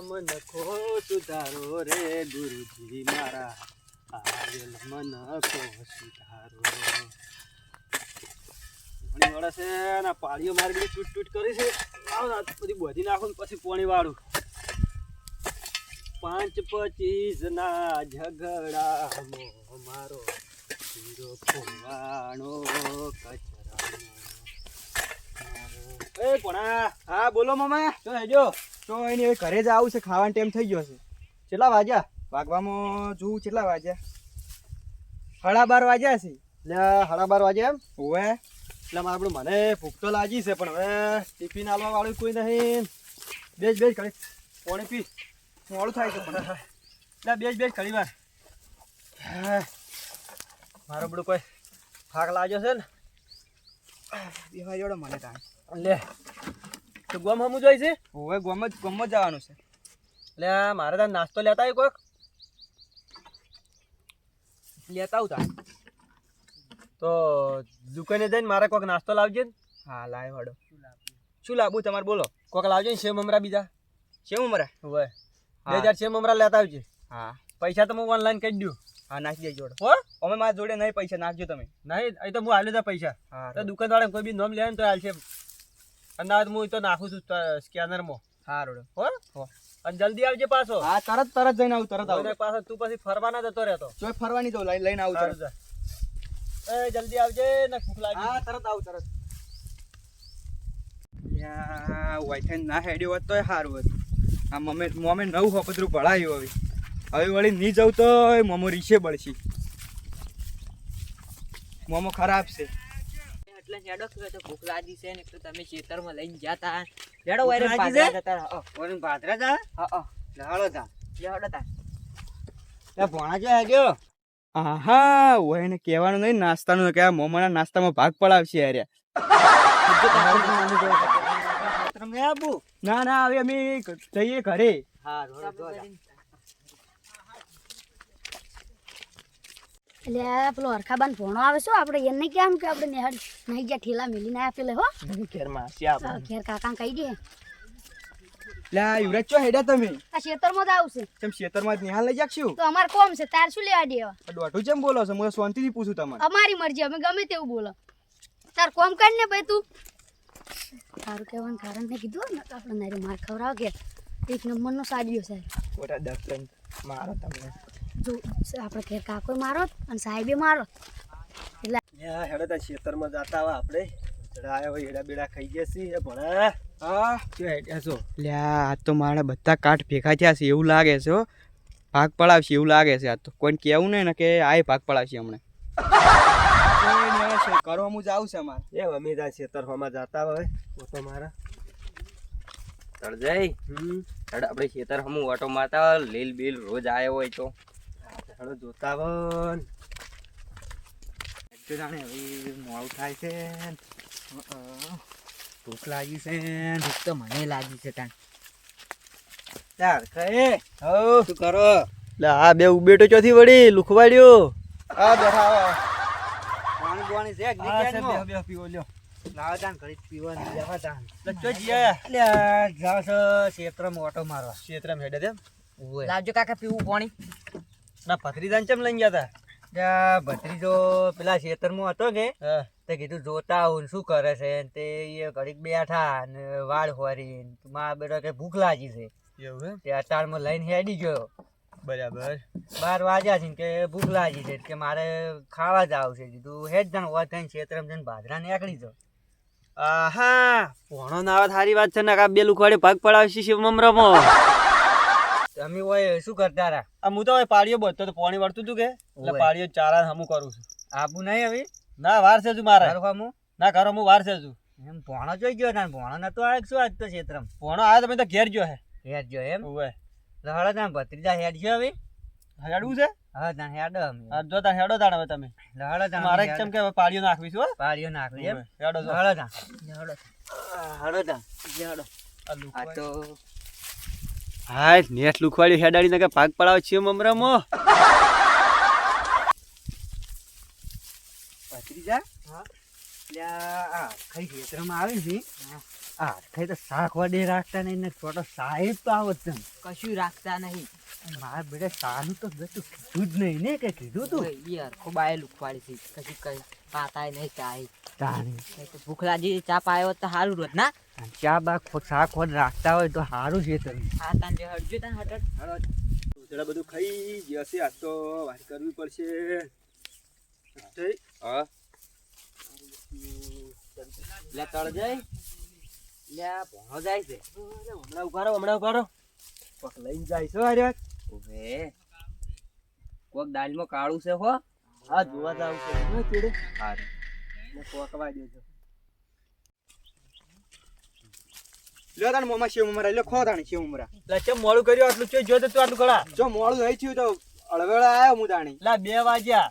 મન ખો સુધારો રે ગુરુજી મારા. આવેલ મન ખો સુધારો પાણી વાળા છે ને પાળીઓ મારી બધી તૂટ કરી છે. આવો ને બધી બોધી નાખો પછી પાણી વાળું પાંચ પચીસ ના ઝઘડા મારો હીરો ખોવાણો કચરા એ પણ, હા, બોલો મામા તો હેજો તો એની હવે ઘરે જ આવું છે ખાવાનો ટાઈમ થઈ ગયો છે. કેટલા વાગ્યા? વાગવામાં જોઉં કેટલા વાગ્યા? સાડા બાર વાગ્યા છે. એટલે સાડા બાર વાગ્યા એમ? ઓવે. એટલે મારે આપણું મને ભૂખ તો લાગી છે પણ હવે ટિફિન આલવા વાળું કોઈ નહીં. બેજ બેજ ઘડી પાણી પી. મોડું થાય છે પણ એટલે બેજ બેજ ઘડી વાર. હા. મારો બધું કોઈ થાક લાગ્યો છે ને. બેહવા જોડે મને તાણ. લે. તો ગોમ હમું જોઈ છે? ઓવે ગોમ જ ગોમ જ જવાનું છે. એટલે મારે ત્યાં નાસ્તો લેતા આવ્યો કોઈક લેતા આવું તાણ તો દુકાને જઈને મારે કોઈક નાસ્તો લાવજે ને. હા લાય વાડો. શું લાવવું તમારે? બોલો. કોઈક લાવજો ને સેવ મમરા બીજા. સેવ મમરા? હવે બે. હજાર સેવ મમરા લેતા આવજે. હા. પૈસા તો હું ઓનલાઈન કરી દઉં. હા નાખી દેજો હો? અમે મારા જોડે નહીં પૈસા નાખજો તમે. નહીં અહીં તો હું આલ્યો તા પૈસા. તો દુકાનવાળા કોઈ બી નોમ લે ને તો હાલશે અમદાવાદ હું તો નાખું છું સ્કેનરમાં રોડો. હો? હો. અને જલ્દી આવજે પાછો. હા તરત તરત જઈને આવું તરત આવું. પાછો તું પછી ફરવા ના જતો રહેતો. ચોય ફરવાની જવું લઈ લઈને આવું સારું તરત. એ જલ્દી આવજે ને ભૂખ લાગી. હા તરત આવું તરત. ના હેડ્યો હોત તોય સારું હતું. આ મમે મોમે નવું હપતરું ભળાયું હવે. હવે વળી નહીં જવું તો મોમો રીશે બળશી. મોમો ખરાબ છે. એટલે હેડો કે તો ભૂખ લાગી છે ને એટલે તમે ખેતરમાં લઈને જતા. હેડો વાયરે પાદરા જતા ઓને જા? હા લાડો જા. હેડો તા. એ ભણા જો હેડ્યો આહા ઓય કહેવાનું નહીં નાસ્તાનું કે આ મોમાના નાસ્તામાં ભાગ પડાવશે અરે ના ના હવે અમે જઈએ ઘરે. હા રોડ જો જા. એટલે પેલો હરખાબાન ભોણો આવે શું આપણે એને કેમ કે આપણે નેહડ નહીં ગયા ઠેલા મેલી ના આપેલે હો. ઘેર કાકા કહી દે. લે યુવરાજ ચો હેડા તમે? આ ખેતરમાં જ આવશે તેમ ખેતરમાં જ નિહાલ લઈ જાકશું તો અમારે કોમ છે તાર શું લેવા દેવા? દોઢું જેમ બોલો છો મને શાંતિ થી પૂછું તમારે અમારી મરજી અમે ગમે તેવું બોલો. તાર કોમ કર ને ભાઈ તું. તારું કહેવાનું કારણ મેં કીધું ને આપણે નારી માર ખવડાવ કે એક નંબરનો સાડિયો છે. ખોટા દર્શન. મારો તમને. જો આપણે ઘેર કાકો મારો અને સાહેબે મારો યા હેડો તા ખેતરમાં જાતા આવા આપણે. જરા હોય હેડા બેડા ખાઈ ગયા છીએ. એ ભણા. હા? કે હેડ્યા છો? લ્યા આ તો મારા બધા કાઠ ભેગા થયા છે એવું લાગે છે હો. ભાગ પડાવશે એવું લાગે છે આ તો. કોઈને કહેવું નહીં ને કે આય ભાગ પડાવશે હમણાં. કરવા હું જાઉં છે અમારે. એ અમે ત્યાં ખેતરમાં જાતા હોય તો મારા. તળજય હમ. હેડ આપણે ખેતર હમું ઓટો માતા લીલ બીલ રોજ આવ્યો હોય તો. હેડો જોતા તો જાણે હવે મોડું થાય છે ભૂખ લાગી છે ભૂખ તો મને લાગી છે તાણ. ચાલ ખાએ હો. શું કરો? લે આ બે ઉબેટો ચોથી વળી લુખવાડ્યો. આ બેઠા પાણી પાણી છે? બે બે પીવો લ્યો. લાવો તાન પીવાની લેવા તાન જીયા એટલે જાવ છો ક્ષેત્રમાં ઓટો મારવા. ક્ષેત્રમાં હેડે તેમ લાવજો કાકા પીવું પાણી. ના પથરીદાન ચમ લઈને ગયા ત્યાં ભત્રીજો પેલા ક્ષેત્રમાં હતો કે તે કીધું જોતા આવું શું કરે છે તે એ ઘડીક બેઠા ને વાળ હોરી મા બેટા કે ભૂખ લાગી છે. એવું તે લઈને હેડી ગયો. બરાબર. બાર વાગ્યા છે ને કે ભૂખ લાગી છે કે મારે ખાવા જ આવશે. કીધું હેડ જાણ વાત થઈને ક્ષેત્રમાં જઈને ભાદરા નીકળી જાઓ આહા ભણો ના આવે સારી વાત છે ને આ બે લુખવાડે ભાગ પડાવશે શિવમ રમો તમે હોય શું કરતા રહ્યા? આ હું તો ઓય પાડીઓ બધતો તો પાણી વળતું તું કે? એટલે. પાડીઓ ચારા હમું કરું છું. આબુ નહીં હવે? ના વાર છે તું મારે. તારું કામું ના કરો હું વાર છે તું એમ ભોણો જોઈ ગયો તાન ભોણો નતો આવે કે શું આજ તો ક્ષેત્રમ? ભણો આવ્યો તમે તો ઘેર ગયો હે. ઘેર જો એમ? ઓય. લહડો ના ભત્રીજા હેડ જો હવે. હેડવું છે? હા તાન હેડો અમે. જો તાર હેડો તાણ હવે તમે. હેડો તાન મારે ચમ કે હવે પાડીઓ નાખવીશું છે હો. પાડીઓ નાખવી એમ? હેડો જો. લહડો તાન હેડો હડો હેડો. આ તો હાય નેટ લુખવાડી હેડાડીને કે ભાગ પડાવે છે મમરામો ભત્રીજા હા. એટલે આ ખાઈ ખેતરમાં આવે છે આ ખાઈ તો શાક વડે રાખતા નહીં ને છોટો સાહેબ તો આવત કશું રાખતા નહીં. મારા બેટા સાનું તો બધું કીધું જ નહીં ને કે કીધું તું? ઈ હરખો બાએ લુખવાડી છે. કશું કઈ પાતાય નહીં ચાય નહીં તો ભૂખ લાગી ચા પાયો તો સારું રોજ ના? ચા બા શાક વડ રાખતા હોય તો સારું છે તમે આ તાન જે હટજો તાન હટટ થોડા બધું ખાઈ જશે આજ તો વાત કરવી પડશે. હા. લે તળ જાય લે ભણો જાય છે. હમણાં ઊભા હમણાં ઊભા કોક લઈને જાય છો અરે. ઓહે કોક દાલમાં કાળું છે હો. હા જોવા જાવ છે. હા, ચીડે. હારે ને પોકવા દેજો. લ્યો તાન મોમાં શેવ મમરા લ્યો ખો તાણી શેવ મમરા. લા ચમ મોડું કર્યું આટલું? ચોય જોતો તું આટલું કળા. જો મોડું નહીં થયું તો અળવેળા આવ્યો હું તાણી. લા બે વાગ્યા.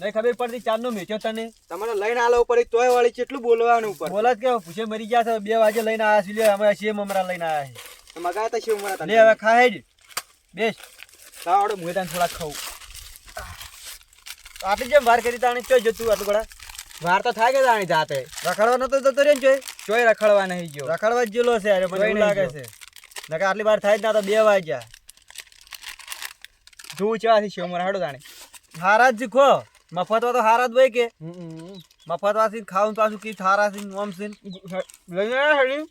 નહીં ખબર પડતી ચાર નો મેચો તને? તમારે લઈને આલો પડી તોય વાળી કેટલું બોલવાનું ઉપર? બોલા જ કે પૂછે મરી ગયા છે બે વાગે લઈને આયા છે અમે છે મમરા લઈને આયા છે. મગા શેવ મમરા તને. હવે ખાય જ બેસ. લાવડો હું તને થોડા ખાઉં. આપી જેમ વાર કરી તાણી ચોય જતું આટલું બડા વાર તો થાય કે તાણી જાતે? રખડવા નતો જતો રે ને ચોય? ચોય રખડવા નહીં ગયો. રખડવા જ જેલો છે અરે મને લાગે છે. નકા આટલી વાર થાય જ ના તો બે વાગ્યા. જોવું ચાથી શેવ મમરા હાડો જાણે હારા જ ખો. મફતમાં તો હારા જ ભાઈ કે? મફતવાથી ખાવું પાછું કી હારા થી ઓમ છે લઈને આયા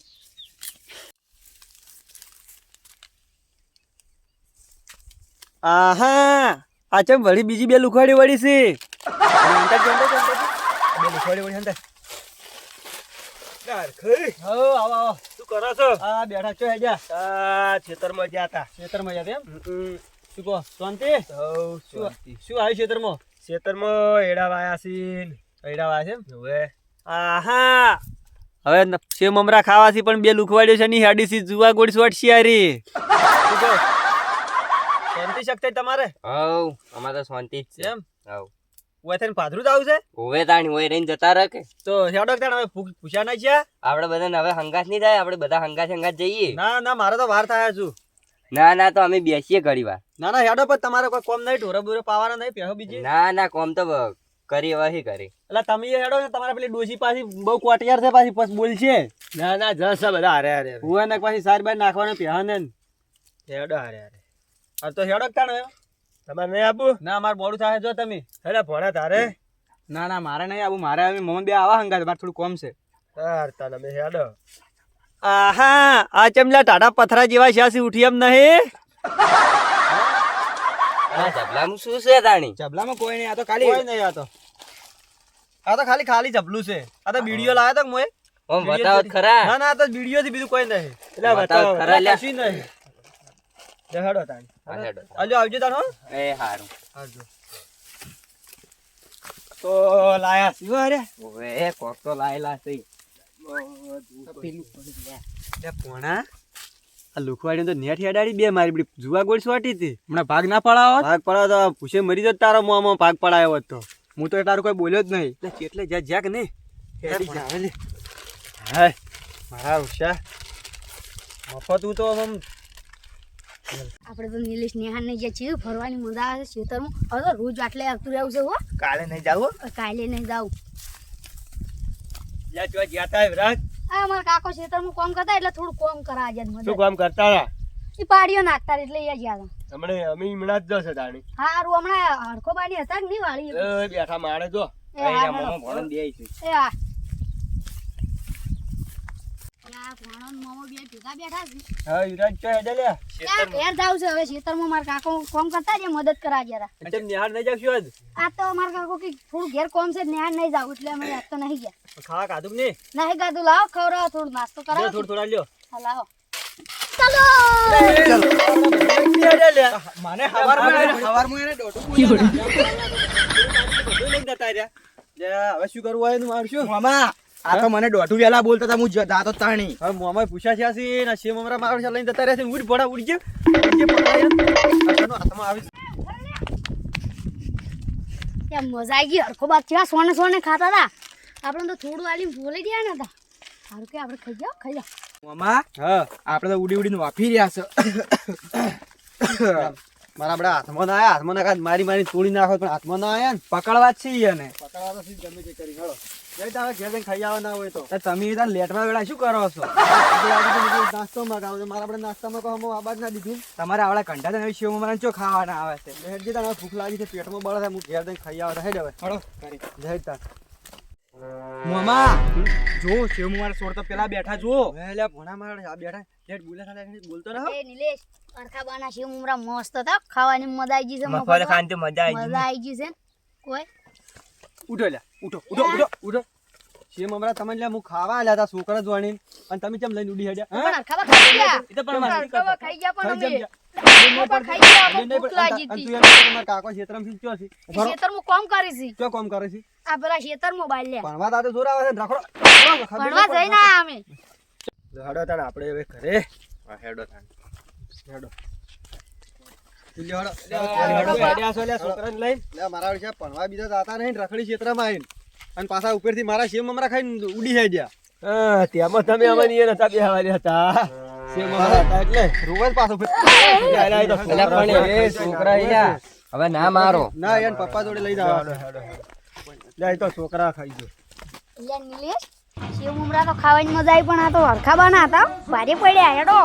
આહા. આ ચમ વળી બીજી બે લુખવાડી વળી છે. બે લુખવાડી વળી આવો શું કરો છો? આ બેઠા છો હેજા આ ખેતરમાં ગયા હતા ખેતરમાં ગયા એમ? શું કહો? શાંતિ? શું શું આવ્યું ખેતરમાં? ખેતરમાં એડા વાયા છે એડા વાયા છે હવે? આહા! હવે સેવ મમરા ખાવાથી પણ બે લુખવાડ્યો છે ની હાડી સી જુવા ગોળી સોટશી શિયારી શાંતિ શક્તિ તમારે? હવ અમારે તો શાંતિ જ છે. એમ? હવ. ઓય થઈને પાથરું જ આવું છે? ઓવે તાણી ઓય રહીને જતા રહે કે? તો હેડો તાણ હવે પૂછ્યા ના છે આપણે બધાને હવે હંગાસ નહીં થાય આપણે બધા હંગાસ હંગાસ જઈએ. ના ના મારે તો વાર થયા છું. ના ના તો અમે બેસીએ ઘડી વાર. ના ના હેડો પણ તમારે કોઈ કોમ નહીં ઢોરા બોરે પાવાના નહીં પહેલો બીજી. ના ના કોમ તો કરી હવે કરી. એટલે તમે એ હેડો ને તમારે પેલી ડોસી પાછી બહુ કોટિયાર છે પાછી પછી બોલશે. ના ના જસ બધા હારે હારે. હુવા ને પાછી સારી બાર નાખવાનો પહેવા ને હેડો હારે હારે. અરે તો હેડો તાણ. તમારે નહીં આપું? ના મારે મોડું થાય જો તમે. હેડે ભણા તારે. ના ના મારે નહીં આવું મારે હવે મમ્મી બે આવા હંગાત મારે થોડું કોમ છે. તાર તાર અમે હેડો. આહા આ ચમલા ટાટા પથરા જેવા શ્યાસી ઉઠી એમ નહીં? આ શું છે તાણી જબલામાં કોઈ નહીં આ તો કોઈ નહીં આ તો. આ તો ખાલી ખાલી જબલું છે. આ તો વીડિયો લાવ્યો તો મોય ઓમ બતાવો ખરા. ના ના તો વીડિયો થી બીજું કોઈ નહીં. એટલે બતાવો ખરા લે. શું નહીં. હેડો તાણ. હા, આવજો તાણો એ હારું. આવજો. તો લાયા શિવ અરે ઓવે કોક તો લાયેલા છે. પોણા આ લુખવાડી તો નેટ હેડાડી બે મારી બધી જુવા ગોળ સોટી હતી. હમણાં ભાગ ના પડાવો? ભાગ પડાવો તો પૂછે મરી જતો તારો મોમાં ભાગ પડાયો હતો હું તો તારું કોઈ બોલ્યો જ નહીં. એટલે કેટલે જા જાક ને હેડી આવે લે. મારા ઉષા. મફત હું તો આમ આપણે તો નીલેશ નેહાન નહીં જ્યાં છીએ ફરવાની મજા આવે છે ખેતરમાં. હવે તો રોજ આટલે આવતું રહેવું છે હો. કાલે નહીં જાવ કાલે નહીં જાઉં જા જો જાતા વિરાજ આ અમારા કાકો ખેતરમાં કામ કરતા એટલે થોડું કામ કરા મને. શું કામ કરતા હતા? એ પાડીઓ નાખતા એટલે એ હતા હમણે અમે હમણાં જ જશે તાણી હારું હમણાં હડકો બાની હતા કે નહીં વાળી? બેઠા મારે જો. એ હા, અહીંયા ભણન બેય છે. એ હા. આ ભણો ને બે ભેગા બેઠા છે. હા વિરાજ ચો હેડે લે ત્યાં ઘેર જાવ છે? હવે ખેતરમાં મારા કાકો કામ કરતા જે મદદ કરા ગયા હતા તેમ નિહાળ નહીં જાવ આજ? આ તો મારા કાકો કે થોડું ઘેર કોમ છે ન્યા નહીં જાવ એટલે અમે આજ તો નહીં ગયા. ખાવા ખાધું કે નહીં? નહીં ગાધું લાવો થોડું નાસ્તો લે થોડું થોડા લ્યો. હા, લાવો. મને એને દોઢું પૂછ્યું હવે શું કરવું હોય એનું મારું મામા આ તો મને દોઢું વેલા બોલતા હતા હું જ- જાતો તાણી. હવે મોમાં પૂછ્યા છે આસી ના શેમ અમારા મારો છે લઈને જતા રહ્યા છે. ઉડ ભોડા ઉડ જે ઉડી હાથમાં આવી મજા આવી ગઈ? હરખો બાદ કેવા સોને સોને ખાતા હતા. આપણે તો થોડું આલી બોલી ગયા ને હતા સારું કે આપણે ખાઈ જાઓ ખાઈ જાઓ. મામા હા. આપણે તો ઉડી ઉડીને વાપી રહ્યા છે. મારા આપડા હાથમાં ના આયા. હાથમાં ના કાંઈ મારી મારી તોડી નાખો પણ હાથમાં ના આયા ને. પકડવા જ છીએ ને પકડવા તો ગમે તે કરી હેડો જઈ તારા ઘેર જઈને ખાઈ આવવાના હોય તો. તો તમે તાર લેટવા વેળા શું કરો છો? એટલે આજે તો બધું નાસ્તો મગાવો તો મારા આપણે નાસ્તામાં કહો હું આબાદ ના દીધું તમારે આવડા કંટા તને શિવ મને ચો ખાવાના આવે છે? હેડજી ભૂખ લાગી છે પેટમાં બળે છે હું ઘેર જઈને ખાઈ આવતા હેડ હવે. હળો કરી. જય તાર. મામા જો શિવ મારા સોર તો પેલા બેઠા જો એટલે ભણા મારા આ બેઠા. હેડ બોલે સાલા બોલતો રહો. એ નિલેશ અડખા બાના શિવ મુમરા મસ્ત હતા. ખાવાની મજા આવી ગઈ છે મફત મફત. ખાન તો મજા આવી મજા આવી ગઈ છે. કોઈ? ઉઠો લ્યા ઉઠો ઉઠો ઉઠો ઉઠો. શેમ હમણાં તમે લ્યા હું ખાવા આલ્યા હતા છોકરા જોવાની. અને તમે કેમ લઈને ઉડી હડ્યા પણ અડખા ખાઈ ગયા. એ તો પણ ખાવા ખાઈ ગયા પણ અમે. જમ અડખા બા ખાઈ ગયા અને અમને નહીં ભૂખ પણ- લાગી અને હતી. તું એમ કે તમારા કાકો ક્ષેત્રમાં ચો છે. એ ખેતરમાં કામ કરી છે. ક્યાં કામ કરે છે? આ પેલા ખેતરમાં બાલ્યા ભણવા તાતે જોર આવે છે રાખો. ભણવા જઈને આયા અમે. હડો તાણ આપણે હવે ઘરે. હેડો હેડો લ્યો હડો. હેડો, હેડો, બા. હેડ્યા છો લ્યા છોકરાને લઈને. લ્યા, મારા વિશે ભણવા બીજા જાતા નહીં રખડી ક્ષેત્રમાં આવીને અને પાછા ઉપરથી મારા શેમ મમરા ખાઈને ઉડી હેડ્યા તેમાં તમે અમારી નતા બેહવાના હતા હવે ના મારો ના યાર પપ્પા જોડે લઈ જવાનો લે તો છોકરા ખાઈ ગયો શિવ મુમરા તો ખાવાની મજા આવી પણ આ તો હરખાબા ના હતા ભારે પડ્યા હેડો